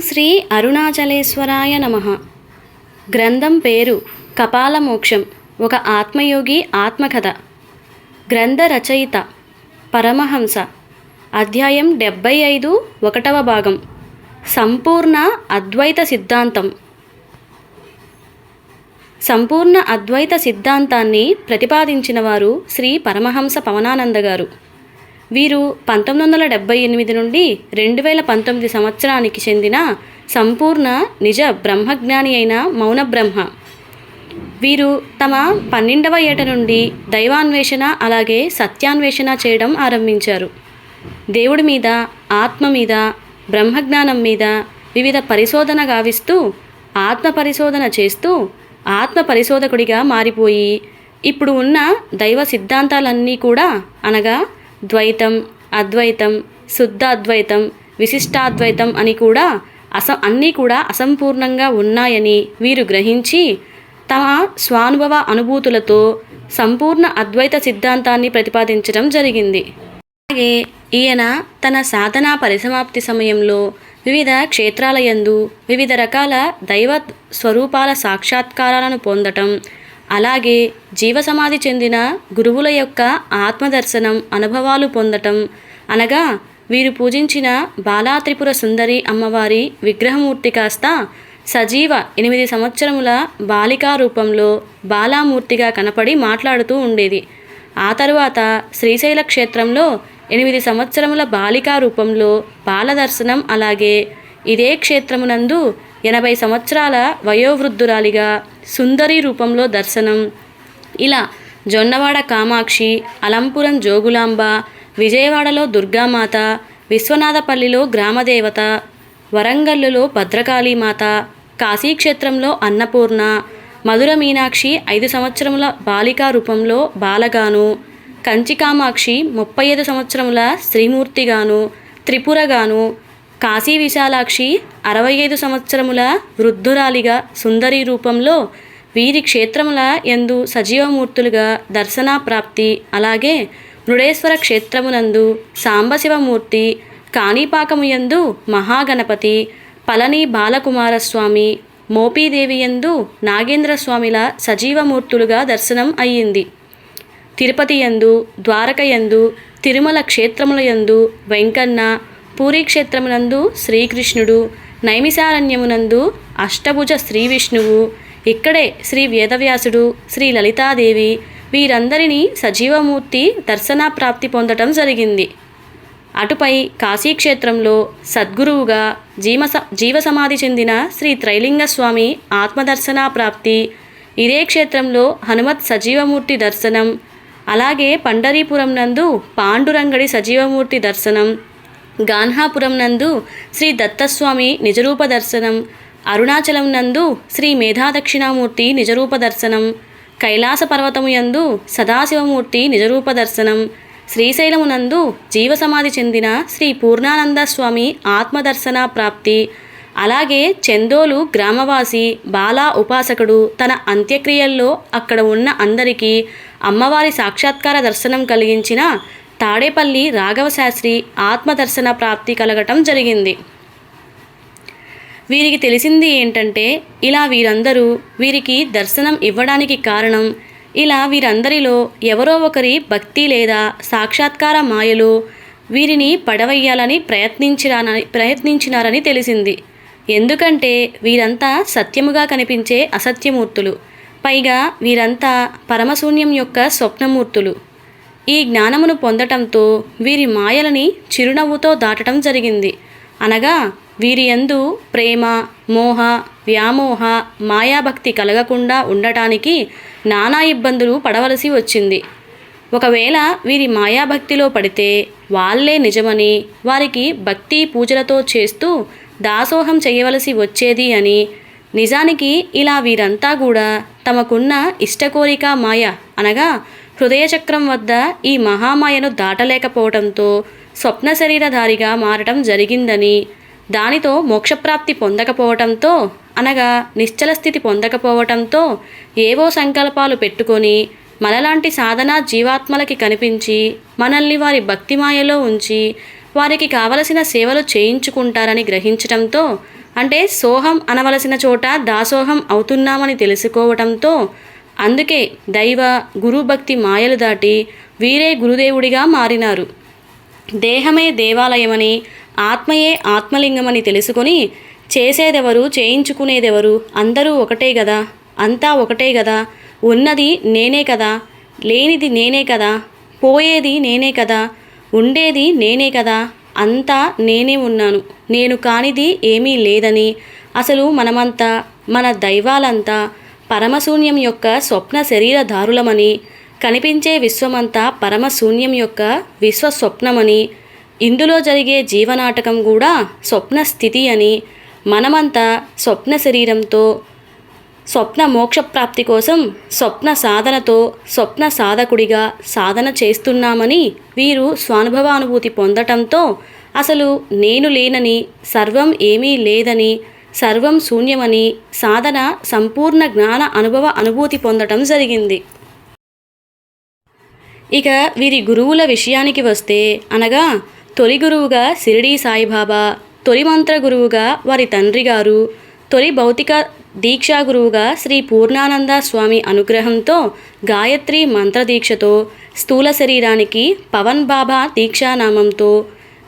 శ్రీ అరుణాచలేశ్వరాయ నమ. గ్రంథం పేరు కపాలమోక్షం ఒక ఆత్మయోగి ఆత్మకథ. గ్రంథ రచయిత పరమహంస. అధ్యాయం డెబ్బై ఐదు ఒకటవ భాగం. సంపూర్ణ అద్వైత సిద్ధాంతం. సంపూర్ణ అద్వైత సిద్ధాంతాన్ని ప్రతిపాదించిన వారు శ్రీ పరమహంస పవనానంద గారు. వీరు పంతొమ్మిది వందల డెబ్బై ఎనిమిది నుండి రెండు వేల పంతొమ్మిది సంవత్సరానికి చెందిన సంపూర్ణ నిజ బ్రహ్మజ్ఞాని అయిన మౌన బ్రహ్మ వీరు తమ పన్నెండవ ఏట నుండి దైవాన్వేషణ అలాగే సత్యాన్వేషణ చేయడం ఆరంభించారు. దేవుడి మీద ఆత్మ మీద బ్రహ్మజ్ఞానం మీద వివిధ పరిశోధన గావిస్తూ ఆత్మ పరిశోధన చేస్తూ ఆత్మ పరిశోధకుడిగా మారిపోయి ఇప్పుడు ఉన్న దైవ సిద్ధాంతాలన్నీ కూడా అనగా ద్వైతం అద్వైతం శుద్ధ అద్వైతం విశిష్టాద్వైతం అని కూడా అస అన్నీ కూడా అసంపూర్ణంగా ఉన్నాయని వీరు గ్రహించి తమ స్వానుభవ అనుభూతులతో సంపూర్ణ అద్వైత సిద్ధాంతాన్ని ప్రతిపాదించడం జరిగింది. అలాగే ఈయన తన సాధనా పరిసమాప్తి సమయంలో వివిధ క్షేత్రాలయందు వివిధ రకాల దైవ స్వరూపాల సాక్షాత్కారాలను పొందటం అలాగే జీవసమాధి చెందిన గురువుల యొక్క ఆత్మదర్శనం అనుభవాలు పొందటం. అనగా వీరు పూజించిన బాలాత్రిపుర సుందరి అమ్మవారి విగ్రహమూర్తి కాస్త సజీవ ఎనిమిది సంవత్సరముల బాలికా రూపంలో బాలామూర్తిగా కనపడి మాట్లాడుతూ ఉండేది. ఆ తరువాత శ్రీశైల క్షేత్రంలో ఎనిమిది సంవత్సరముల బాలికా రూపంలో బాలదర్శనం అలాగే ఇదే క్షేత్రమునందు ఎనభై సంవత్సరాల వయోవృద్ధురాలిగా సుందరి రూపంలో దర్శనం. ఇలా జొన్నవాడ కామాక్షి అలంపురం జోగులాంబ విజయవాడలో దుర్గామాత విశ్వనాథపల్లిలో గ్రామదేవత వరంగల్లులో భద్రకాళీమాత కాశీక్షేత్రంలో అన్నపూర్ణ మధుర మీనాక్షి ఐదు సంవత్సరముల బాలికా రూపంలో బాలగాను కంచి కామాక్షి ముప్పై ఐదు సంవత్సరముల శ్రీమూర్తిగాను త్రిపురగాను కాశీ విశాలాక్షి అరవై ఐదు సంవత్సరముల వృద్ధురాలిగా సుందరి రూపంలో వీరి క్షేత్రముల ఎందు సజీవమూర్తులుగా దర్శనా ప్రాప్తి అలాగే మృడేశ్వర క్షేత్రమునందు సాంబశివమూర్తి కాణిపాకము యందు మహాగణపతి పళని బాలకుమారస్వామి మోపీదేవి యందు నాగేంద్రస్వామిల సజీవమూర్తులుగా దర్శనం అయ్యింది. తిరుపతి యందు ద్వారక తిరుమల క్షేత్రముల యందు వెంకన్న పూరీక్షేత్రమునందు శ్రీకృష్ణుడు నైమిసారణ్యమునందు అష్టభుజ శ్రీ విష్ణువు ఇక్కడే శ్రీ వేదవ్యాసుడు శ్రీ లలితాదేవి వీరందరినీ సజీవమూర్తి దర్శనా ప్రాప్తి పొందటం జరిగింది. అటుపై కాశీక్షేత్రంలో సద్గురువుగా జీవ జీవసమాధి చెందిన శ్రీ త్రైలింగస్వామి ఆత్మదర్శనా ప్రాప్తి ఇదే క్షేత్రంలో హనుమత్ సజీవమూర్తి దర్శనం అలాగే పండరీపురం నందు పాండురంగడి సజీవమూర్తి దర్శనం గాన్హాపురం నందు శ్రీ దత్తస్వామి నిజరూప దర్శనం అరుణాచలం నందు శ్రీ మేధాదక్షిణామూర్తి నిజరూప దర్శనం కైలాస పర్వతము యందు సదాశివమూర్తి నిజరూప దర్శనం శ్రీశైలమునందు జీవసమాధి చెందిన శ్రీ పూర్ణానంద స్వామి ఆత్మదర్శన ప్రాప్తి అలాగే చందోలు గ్రామవాసి బాలా ఉపాసకుడు తన అంత్యక్రియల్లో అక్కడ ఉన్న అందరికీ అమ్మవారి సాక్షాత్కార దర్శనం కలిగించిన తాడేపల్లి రాఘవశాస్త్రి ఆత్మదర్శన ప్రాప్తి కలగటం జరిగింది. వీరికి తెలిసింది ఏంటంటే ఇలా వీరందరూ వీరికి దర్శనం ఇవ్వడానికి కారణం ఇలా వీరందరిలో ఎవరో ఒకరి భక్తి లేదా సాక్షాత్కార మాయలు వీరిని పడవయ్యాలని ప్రయత్నించిరానని ప్రయత్నించినారని తెలిసింది. ఎందుకంటే వీరంతా సత్యముగా కనిపించే అసత్యమూర్తులు. పైగా వీరంతా పరమశూన్యం యొక్క స్వప్నమూర్తులు. ఈ జ్ఞానమును పొందటంతో వీరి మాయలని చిరునవ్వుతో దాటడం జరిగింది. అనగా వీరి యందు ప్రేమ మోహ వ్యామోహ మాయాభక్తి కలగకుండా ఉండటానికి నానా ఇబ్బందులు పడవలసి వచ్చింది. ఒకవేళ వీరి మాయాభక్తిలో పడితే వాళ్ళే నిజమని వారికి భక్తి పూజలతో చేస్తూ దాసోహం చేయవలసి వచ్చేది అని నిజానికి ఇలా వీరంతా కూడా తమకున్న ఇష్టకోరిక మాయ అనగా హృదయచక్రం వద్ద ఈ మహామాయను దాటలేకపోవడంతో స్వప్న శరీరధారిగా మారటం జరిగిందని దానితో మోక్షప్రాప్తి పొందకపోవటంతో అనగా నిశ్చల స్థితి పొందకపోవటంతో ఏవో సంకల్పాలు పెట్టుకొని మనలాంటి సాధన జీవాత్మలకి కనిపించి మనల్ని వారి భక్తిమాయలో ఉంచి వారికి కావలసిన సేవలు చేయించుకుంటారని గ్రహించటంతో అంటే సోహం అనవలసిన చోట దాసోహం అవుతున్నామని తెలుసుకోవటంతో అందుకే దైవ గురుభక్తి మాయలు దాటి వీరే గురుదేవుడిగా మారినారు. దేహమే దేవాలయమని ఆత్మయే ఆత్మలింగమని తెలుసుకొని చేసేదెవరు చేయించుకునేదెవరు అందరూ ఒకటే కదా అంతా ఒకటే కదా ఉన్నది నేనే కదా లేనిది నేనే కదా పోయేది నేనే కదా ఉండేది నేనే కదా అంతా నేనే ఉన్నాను నేను కానిది ఏమీ లేదని అసలు మనమంతా మన దైవాలంతా పరమశూన్యం యొక్క స్వప్న శరీరధారులమని కనిపించే విశ్వమంతా పరమశూన్యం యొక్క విశ్వ స్వప్నమని ఇందులో జరిగే జీవనాటకం కూడా స్వప్న స్థితి అని మనమంతా స్వప్న శరీరంతో స్వప్న మోక్షప్రాప్తి కోసం స్వప్న సాధనతో స్వప్న సాధకుడిగా సాధన చేస్తున్నామని వీరు స్వానుభవానుభూతి పొందటంతో అసలు నేను లేనని సర్వం ఏమీ లేదని సర్వం శూన్యమని సాధన సంపూర్ణ జ్ఞాన అనుభవ అనుభూతి పొందటం జరిగింది. ఇక వీరి గురువుల విషయానికి వస్తే అనగా తొలి గురువుగా షిరిడీ సాయిబాబా తొలి మంత్ర గురువుగా వారి తండ్రి గారు తొలి భౌతిక దీక్షా గురువుగా శ్రీ పూర్ణానంద స్వామి అనుగ్రహంతో గాయత్రి మంత్రదీక్షతో స్థూల శరీరానికి పవన్ బాబా దీక్షానామంతో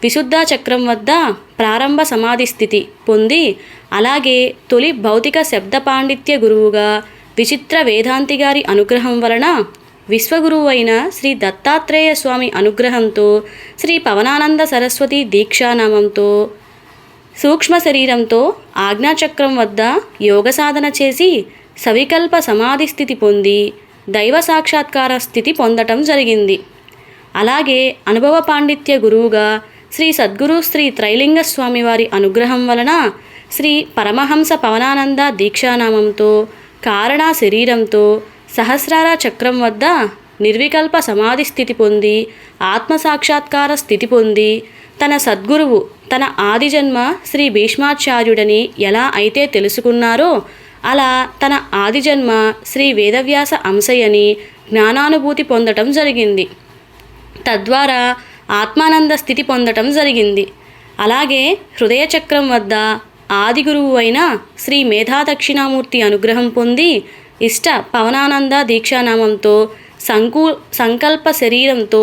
విశుద్ధ చక్రం వద్ద ప్రారంభ సమాధి స్థితి పొంది అలాగే తొలి భౌతిక శబ్ద పాండిత్య గురువుగా విచిత్ర వేదాంతి గారి అనుగ్రహం వలన విశ్వగురువు అయిన శ్రీ దత్తాత్రేయ స్వామి అనుగ్రహంతో శ్రీ పవనానంద సరస్వతి దీక్షానామంతో సూక్ష్మ శరీరంతో ఆజ్ఞాచక్రం వద్ద యోగ సాధన చేసి సవికల్ప సమాధి స్థితి పొంది దైవ సాక్షాత్కార స్థితి పొందటం జరిగింది. అలాగే అనుభవ పాండిత్య గురువుగా శ్రీ సద్గురు శ్రీ త్రైలింగ స్వామివారి అనుగ్రహం వలన శ్రీ పరమహంస పవనానంద దీక్షానామంతో కారణ శరీరంతో సహస్రార చక్రం వద్ద నిర్వికల్ప సమాధి స్థితి పొంది ఆత్మసాక్షాత్కార స్థితి పొంది తన సద్గురువు తన ఆదిజన్మ శ్రీ భీష్మాచార్యుడని ఎలా అయితే తెలుసుకున్నారో అలా తన ఆదిజన్మ శ్రీ వేదవ్యాస అంశయని జ్ఞానానుభూతి పొందటం జరిగింది. తద్వారా ఆత్మానంద స్థితి పొందటం జరిగింది. అలాగే హృదయ చక్రం వద్ద ఆది గురువు అయిన శ్రీ మేధా దక్షిణామూర్తి అనుగ్రహం పొంది ఇష్ట పవనానంద దీక్షానామంతో సంకూ సంకల్ప శరీరంతో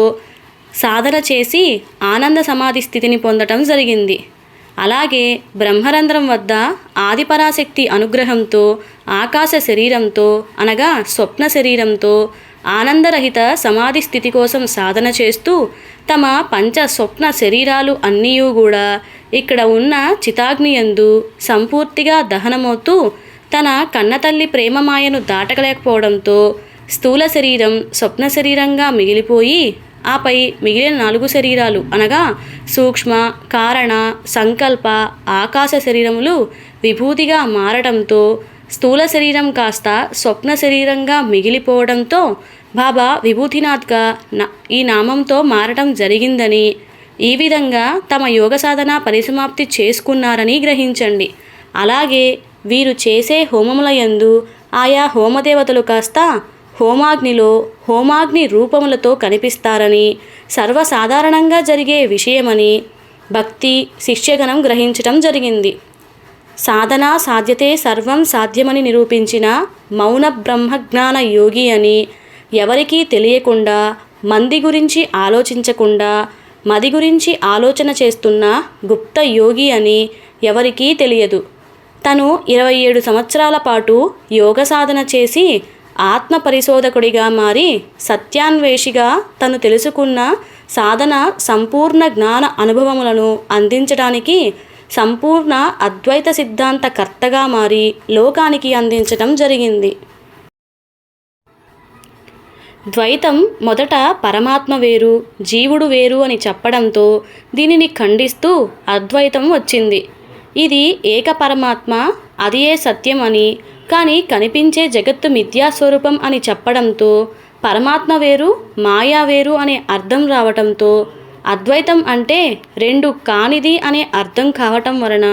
సాధన చేసి ఆనంద సమాధి స్థితిని పొందటం జరిగింది. అలాగే బ్రహ్మరంధ్రం వద్ద ఆదిపరాశక్తి అనుగ్రహంతో ఆకాశ శరీరంతో అనగా స్వప్న శరీరంతో ఆనందరహిత సమాధి స్థితి కోసం సాధన చేస్తూ తమ పంచ స్వప్న శరీరాలు అన్నీ కూడా ఇక్కడ ఉన్న చితాగ్నియందు సంపూర్తిగా దహనమవుతూ తన కన్నతల్లి ప్రేమమాయను దాటకలేకపోవడంతో స్థూల శరీరం స్వప్న శరీరంగా మిగిలిపోయి ఆపై మిగిలిన నాలుగు శరీరాలు అనగా సూక్ష్మ కారణ సంకల్ప ఆకాశ శరీరములు విభూతిగా మారడంతో స్థూల శరీరం కాస్త స్వప్న శరీరంగా మిగిలిపోవడంతో బాబా విభూతినాథ్గా ఈ నామంతో మారటం జరిగిందని ఈ విధంగా తమ యోగ సాధన పరిసమాప్తి చేసుకున్నారని గ్రహించండి. అలాగే వీరు చేసే హోమముల యందు ఆయా హోమదేవతలు కాస్త హోమాగ్నిలో హోమాగ్ని రూపములతో కనిపిస్తారని సర్వసాధారణంగా జరిగే విషయమని భక్తి శిష్యగణం గ్రహించటం జరిగింది. సాధన సాధ్యతే సర్వం సాధ్యమని నిరూపించిన మౌన బ్రహ్మజ్ఞాన యోగి అని ఎవరికీ తెలియకుండా మంది గురించి ఆలోచించకుండా మది గురించి ఆలోచన చేస్తున్న గుప్త యోగి అని ఎవరికీ తెలియదు. తను ఇరవై ఏడు సంవత్సరాల పాటు యోగ సాధన చేసి ఆత్మ పరిశోధకుడిగా మారి సత్యాన్వేషిగా తను తెలుసుకున్న సాధన సంపూర్ణ జ్ఞాన అనుభవములను అందించడానికి సంపూర్ణ అద్వైత సిద్ధాంత కర్తగా మారి లోకానికి అందించటం జరిగింది. ద్వైతం మొదట పరమాత్మ వేరు జీవుడు వేరు అని చెప్పడంతో దీనిని ఖండిస్తూ అద్వైతం వచ్చింది. ఇది ఏక పరమాత్మ అది ఏ సత్యం అని కానీ కనిపించే జగత్తు మిథ్యాస్వరూపం అని చెప్పడంతో పరమాత్మ వేరు మాయా వేరు అనే అర్థం రావటంతో అద్వైతం అంటే రెండు కానిది అనే అర్థం కావటం వలన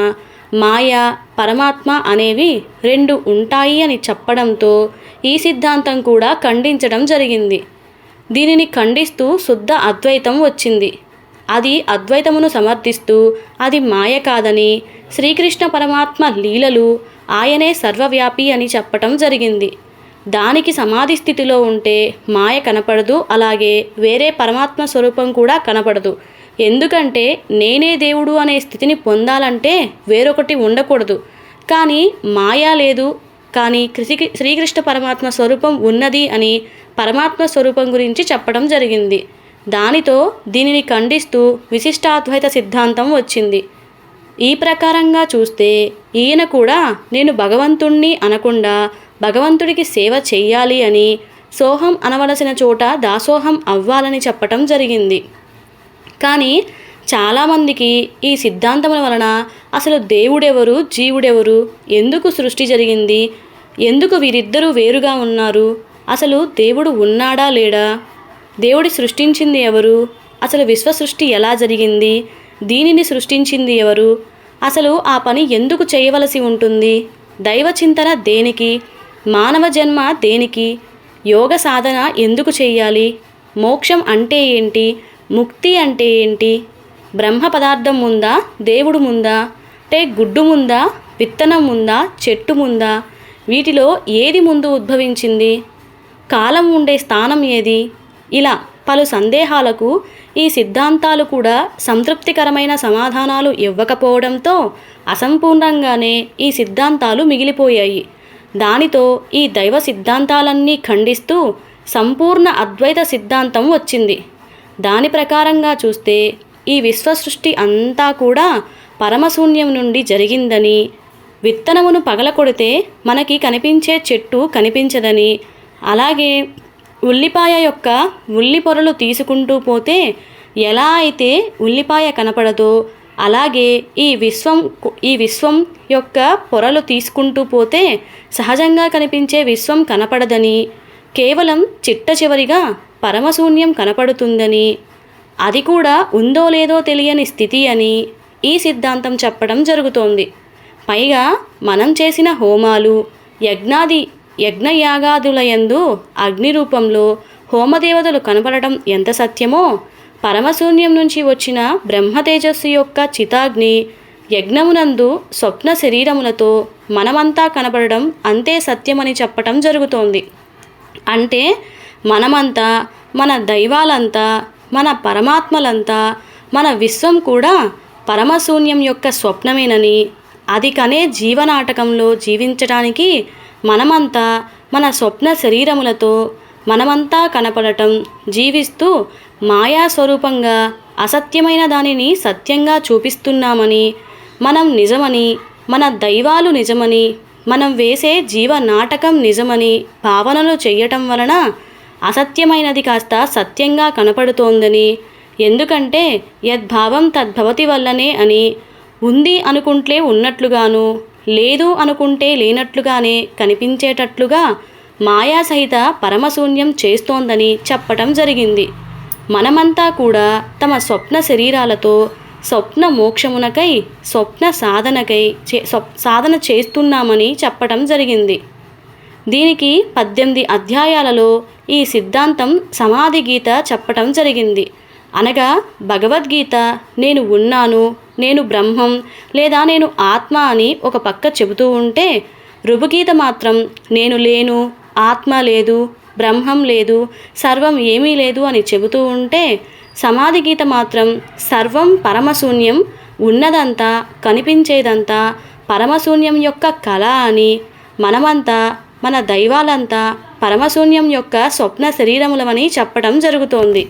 మాయ పరమాత్మ అనేవి రెండు ఉంటాయి అని చెప్పడంతో ఈ సిద్ధాంతం కూడా ఖండించడం జరిగింది. దీనిని ఖండిస్తూ శుద్ధ అద్వైతం వచ్చింది. అది అద్వైతమును సమర్థిస్తూ అది మాయ కాదని శ్రీకృష్ణ పరమాత్మ లీలలు ఆయనే సర్వవ్యాపి అని చెప్పటం జరిగింది. దానికి సమాధి స్థితిలో ఉంటే మాయ కనపడదు అలాగే వేరే పరమాత్మ స్వరూపం కూడా కనపడదు. ఎందుకంటే నేనే దేవుడు అనే స్థితిని పొందాలంటే వేరొకటి ఉండకూడదు. కానీ మాయా లేదు. కానీ కృషి శ్రీకృష్ణ పరమాత్మ స్వరూపం ఉన్నది అని పరమాత్మ స్వరూపం గురించి చెప్పడం జరిగింది. దానితో దీనిని ఖండిస్తూ విశిష్టాద్వైత సిద్ధాంతం వచ్చింది. ఈ ప్రకారంగా చూస్తే ఈయన కూడా నేను భగవంతుణ్ణి అనకుండా భగవంతుడికి సేవ చెయ్యాలి అని సోహం అనవలసిన చోట దాసోహం అవ్వాలని చెప్పటం జరిగింది. కానీ చాలామందికి ఈ సిద్ధాంతముల వలన అసలు దేవుడెవరు జీవుడెవరు ఎందుకు సృష్టి జరిగింది ఎందుకు వీరిద్దరూ వేరుగా ఉన్నారు అసలు దేవుడు ఉన్నాడా లేడా దేవుడి సృష్టించింది ఎవరు అసలు విశ్వ సృష్టి ఎలా జరిగింది దీనిని సృష్టించింది ఎవరు అసలు ఆ పని ఎందుకు చేయవలసి ఉంటుంది దైవ చింతన దేనికి మానవ జన్మ దేనికి యోగ సాధన ఎందుకు చేయాలి మోక్షం అంటే ఏంటి ముక్తి అంటే ఏంటి? బ్రహ్మ పదార్థం ఉందా? దేవుడు ముందా? అంటే గుడ్డు ముందా? విత్తనం ముందా? చెట్టు ముందా? వీటిలో ఏది ముందు ఉద్భవించింది? కాలం ఉండే స్థానం ఏది? ఇలా పలు సందేహాలకు ఈ సిద్ధాంతాలు కూడా సంతృప్తికరమైన సమాధానాలు ఇవ్వకపోవడంతో అసంపూర్ణంగానే ఈ సిద్ధాంతాలు మిగిలిపోయాయి. దానితో ఈ దైవ సిద్ధాంతాలన్నీ ఖండిస్తూ సంపూర్ణ అద్వైత సిద్ధాంతం వచ్చింది. దాని ప్రకారంగా చూస్తే ఈ విశ్వసృష్టి అంతా కూడా పరమశూన్యం నుండి జరిగిందని విత్తనమును పగలకొడితే మనకి కనిపించే చెట్టు కనిపించదని అలాగే ఉల్లిపాయ యొక్క ఉల్లి పొరలు తీసుకుంటూ పోతే ఎలా అయితే ఉల్లిపాయ కనపడదో అలాగే ఈ విశ్వం ఈ విశ్వం యొక్క పొరలు తీసుకుంటూ పోతే సహజంగా కనిపించే విశ్వం కనపడదని కేవలం చిట్ట చివరిగా పరమశూన్యం కనపడుతుందని అది కూడా ఉందో లేదో తెలియని స్థితి అని ఈ సిద్ధాంతం చెప్పడం జరుగుతోంది. పైగా మనం చేసిన హోమాలు యజ్ఞాది యజ్ఞయాగాదులయందు అగ్ని రూపంలో హోమదేవతలు కనపడటం ఎంత సత్యమో పరమశూన్యం నుంచి వచ్చిన బ్రహ్మ తేజస్సు యొక్క చితాగ్ని యజ్ఞమునందు స్వప్న శరీరములతో మనమంతా కనపడడం అంతే సత్యమని చెప్పటం జరుగుతోంది. అంటే మనమంతా మన దైవాలంతా మన పరమాత్మలంతా మన విశ్వం కూడా పరమశూన్యం యొక్క స్వప్నమేనని అది కనే జీవనాటకంలో జీవించడానికి మనమంతా మన స్వప్న శరీరములతో మనమంతా కనపడటం జీవిస్తూ మాయా స్వరూపంగా అసత్యమైన దానిని సత్యంగా చూపిస్తున్నామని మనం నిజమని మన దైవాలు నిజమని మనం వేసే జీవ నాటకం నిజమని భావనలు చేయటం వలన అసత్యమైనది కాస్త సత్యంగా కనపడుతోందని. ఎందుకంటే యద్భావం తద్భవతి వల్లనే అని ఉంది అనుకుంటే ఉన్నట్లుగాను లేదు అనుకుంటే లేనట్లుగానే కనిపించేటట్లుగా మాయా సహిత పరమశూన్యం చేస్తోందని చెప్పటం జరిగింది. మనమంతా కూడా తమ స్వప్న శరీరాలతో స్వప్న మోక్షమునకై స్వప్న సాధనకై చే స్వప్- సాధన చేస్తున్నామని చెప్పటం జరిగింది. దీనికి పద్దెనిమిది అధ్యాయాలలో ఈ సిద్ధాంతం సమాధి గీత చెప్పటం జరిగింది. అనగా భగవద్గీత నేను ఉన్నాను నేను బ్రహ్మం లేదా నేను ఆత్మ అని ఒక పక్క చెబుతూ ఉంటే రుభుగీత మాత్రం నేను లేను ఆత్మ లేదు బ్రహ్మం లేదు సర్వం ఏమీ లేదు అని చెబుతూ ఉంటే సమాధి గీత మాత్రం సర్వం పరమశూన్యం ఉన్నదంతా కనిపించేదంతా పరమశూన్యం యొక్క కళ అని మనమంతా మన దైవాలంతా పరమశూన్యం యొక్క స్వప్న శరీరములమని చెప్పడం జరుగుతోంది.